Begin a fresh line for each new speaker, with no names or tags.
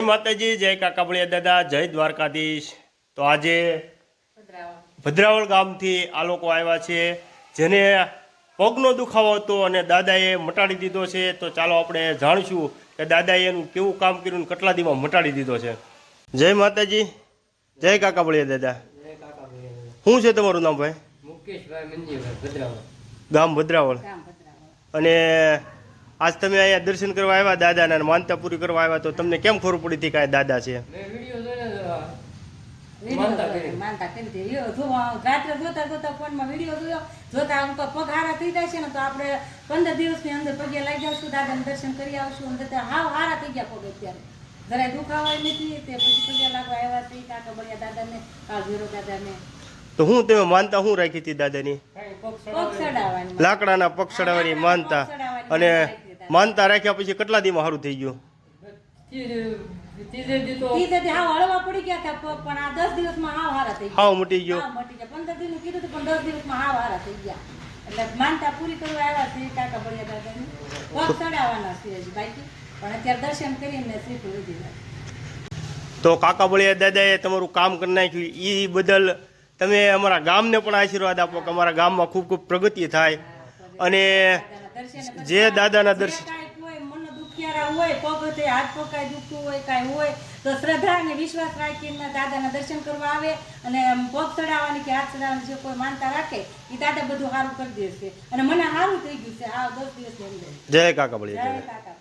જય માતાજી જય કાકાબળિયા દાદા જય દ્વારકાધીશ. તો આજે ભદ્રાવળ ગામથી આ લોકો આવ્યા છે જેને પગનો દુખાવો હતો અને દાદાએ મટાડી દીધો છે. તો ચાલો આપણે જાણીશું કે દાદાએ એનું કેવું કામ કર્યું ને કેટલા દીમાં મટાડી દીધો છે. જય માતાજી જય કાકાબળિયા દાદા. શું છે તમારું નામ ભાઈ?
મુકેશભાઈ મંજીભાઈ ભદ્રાવા
ગામ ભદ્રાવળ. અને આજ તમે અહીંયા દર્શન કરવા આવ્યા દાદાના અને માનતા પૂરી કરવા આવ્યા તો તમને કેમ ખબર પડી હતી કે દાદા છે?
તો
માનતા
માનતા કરી.
માનતા કરી હતી. યો, જો, રાત્રે જોતા જોતા ફોનમાં વીડિયો જોયો. જોતા આમ પગ હારા થઈ જાય છે ને તો આપણે પંદર દિવસની અંદર પગે લાગી આવશું દાદાને દર્શન કરી આવશું. અને બધા હારા થઈ ગયા જરાય દુખાવાય નથી તે પછી પગે લાગવા આવ્યા તે કાકા બળિયા દાદાને કાળ ભૈરવ દાદાને.
તો હું તમે માનતા હું રાખી હતી દાદાની? લાકડાના પગ ચડાવવાની માનતા. અને માનતા રાખ્યા પછી કેટલા દીમાં સારું થઈ ગયું?
હાવ હળવા પડી ગયા હતા પગ પણ આ દસ દિવસમાં હાવ હારા થઈ ગયા.
હાવ મટી ગયો.
હા, મટી ગયા. પંદર દિન કીધું હતું પણ દસ દિવસમાં હાવ હારા થઈ ગયા. એટલે માનતા પૂરી કરવા આવ્યા છે કાકા બળિયા દાદાની. પગ ચડાવવાના છે બાકી. પણ અત્યારે દર્શન કરીને શ્રીફળ લીધી જાય.
તો કાકા બળિયા દાદાએ તમારું કામ કરી નાખ્યું. એ બદલ તમે અમારા ગામને પણ આશીર્વાદ આપો કે અમારા ગામમાં ખૂબ ખૂબ પ્રગતિ થાય. અને. જે દાદાના દર્શન
હોય પગ હાથ પગ દુખતું હોય કાંઈ હોય તો શ્રદ્ધા અને વિશ્વાસ રાખીને દાદાના દર્શન કરવા આવે અને પગ ચડાવવાની કે હાથ ચડાવવાની જે કોઈ માનતા રાખે એ દાદા બધું સારું કરી દેશે. અને મને સારું થઈ ગયું છે આ દસ
જય કાકા
જય કાકા.